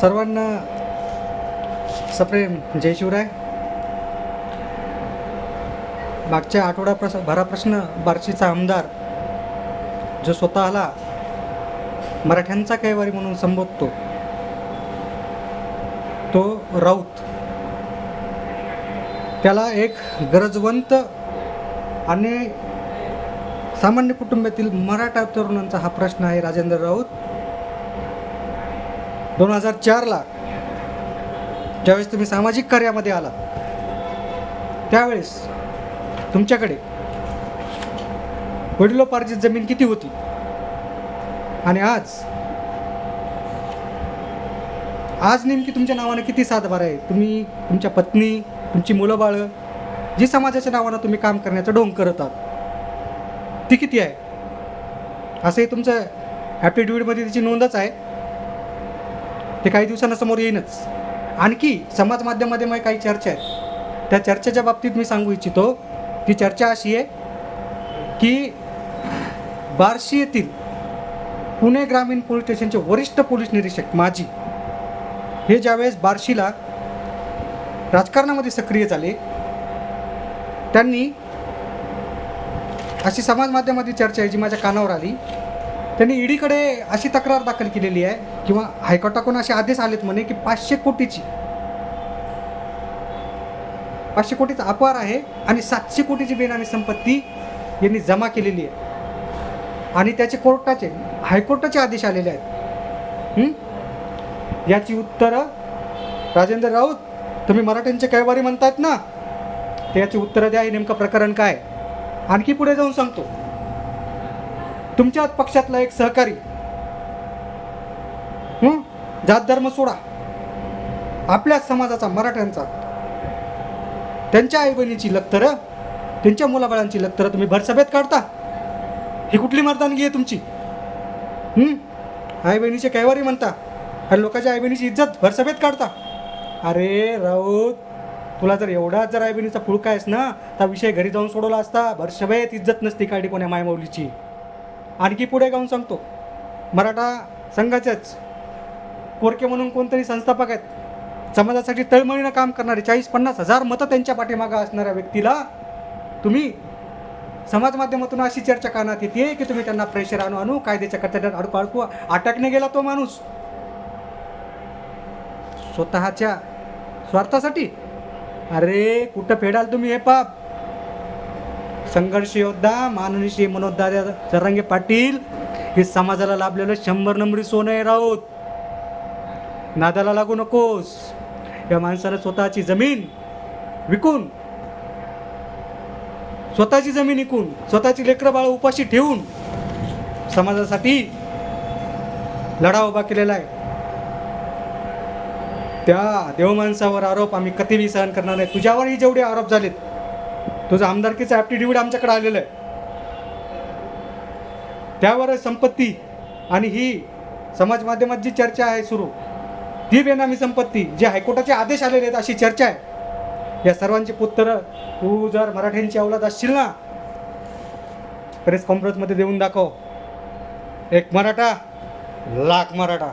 सर्वांना सप्रेम. जय शिवराय. मागच्या आठवडा प्रस भरा प्रश्न बार्शीचा आमदार जो स्वतःला मराठ्यांचा कैवारी म्हणून संबोधतो तो राऊत. त्याला एक गरजवंत आणि सामान्य कुटुंबातील मराठा तरुणांचा हा प्रश्न आहे राजेंद्र राऊत. दोन हजार चारला ज्यावेळेस तुम्ही सामाजिक कार्यामध्ये आला त्यावेळेस तुमच्याकडे वडिलोपार्जित जमीन किती होती? आणि आज आज नेमकी तुमच्या नावानं किती सातभार आहे? तुम्ही तुमच्या पत्नी तुमची मुलं बाळं जी समाजाच्या नावानं तुम्ही काम करण्याचं ढोंग करत आहात ती किती आहे? असंही तुमचं ॲप्टिट्यूडमध्ये त्याची नोंदच आहे. ते काही दिवसांना समोर येईनच. आणखी समाज माध्यमामध्ये काही चर्चा आहेत. त्या चर्चेच्या बाबतीत मी सांगू इच्छितो. ती चर्चा अशी आहे की बार्शी येथील पुणे ग्रामीण पोलीस स्टेशनचे वरिष्ठ पोलीस निरीक्षक माजी हे ज्यावेळेस बार्शीला राजकारणामध्ये सक्रिय झाले त्यांनी अशी समाज माध्यमातील चर्चा आहे जी माझ्या कानावर आली. त्यांनी ईडीकडे अशी तक्रार दाखल केलेली आहे किंवा हायकोर्टाकडून असे आदेश आलेत म्हणे की पाचशे कोटीची पाचशे कोटीचा अपहार आहे आणि सातशे कोटीची बेनामी संपत्ती यांनी जमा केलेली आहे. आणि त्याचे कोर्टाचे हायकोर्टाचे आदेश आलेले आहेत. याची उत्तरं राजेंद्र राऊत तुम्ही मराठ्यांचे कैवारी म्हणतात ना त्याची उत्तरं द्या हे नेमकं प्रकरण काय? आणखी पुढे जाऊन सांगतो. तुमच्याच पक्षातला एक सहकारी. जात धर्म सोडा. आपल्या समाजाचा मराठ्यांचा. त्यांच्या आई बहिणीची लक्तरं त्यांच्या मुलाबाळांची लक्तरं तुम्ही भरसभेत काढता. ही कुठली मर्दानगी आहे तुमची? आई बहिणीचे कैवारी म्हणता. आणि लोकांच्या आई बहिणीची इज्जत भरसभेत काढता. अरे राऊत तुला जर एवढाच जर आई बहिणीचा फुळका आहेस ना तर विषय घरी जाऊन सोडवला असता. भरसभेत इज्जत नसती काढली कोण्या मायमौलीची. आणखी पुढे जाऊन सांगतो. मराठा संघाचेच कोरके म्हणून कोणतरी संस्थापक आहेत. समाजासाठी तळमळीनं काम करणारे चाळीस पन्नास हजार मतं त्यांच्या पाठीमागं असणाऱ्या व्यक्तीला तुम्ही समाज माध्यमातून अशी चर्चा करण्यात येते की तुम्ही त्यांना प्रेशर आणू आणू कायद्याच्या कचऱ्यात अडकू अडकू अटकने गेला तो माणूस. स्वतःच्या स्वार्थासाठी. अरे कुठं फेडाल तुम्ही हे पाप? संघर्ष योद्धा माननीय श्री मनोजदादा जरांगे पाटील हे समाजाला लाभलेलं शंभर नंबरी सोनं आहे राऊत. नादाला लागू नकोस. या माणसानं स्वतःची जमीन विकून स्वतःची जमीन विकून स्वतःची लेकरं बाळ उपाशी ठेवून समाजासाठी लढा उभा केलेला आहे. त्या देवमाणसावर आरोप आम्ही कधीही सहन करणार नाही. तुझ्यावरही जेवढे आरोप झालेत तुझं आमदारकीचं ॲप्टिट्यूड आमच्याकडे आलेलं आहे. त्यावर संपत्ती आणि ही समाज माध्यमात जी चर्चा आहे सुरू ती बेनामी संपत्ती जे हायकोर्टाचे आदेश आलेले आहेत अशी चर्चा आहे. या सर्वांची पुत्र तू जर मराठ्यांची अवलाद असशील ना प्रेस कॉन्फरन्समध्ये देऊन दाखव. एक मराठा लाख मराठा.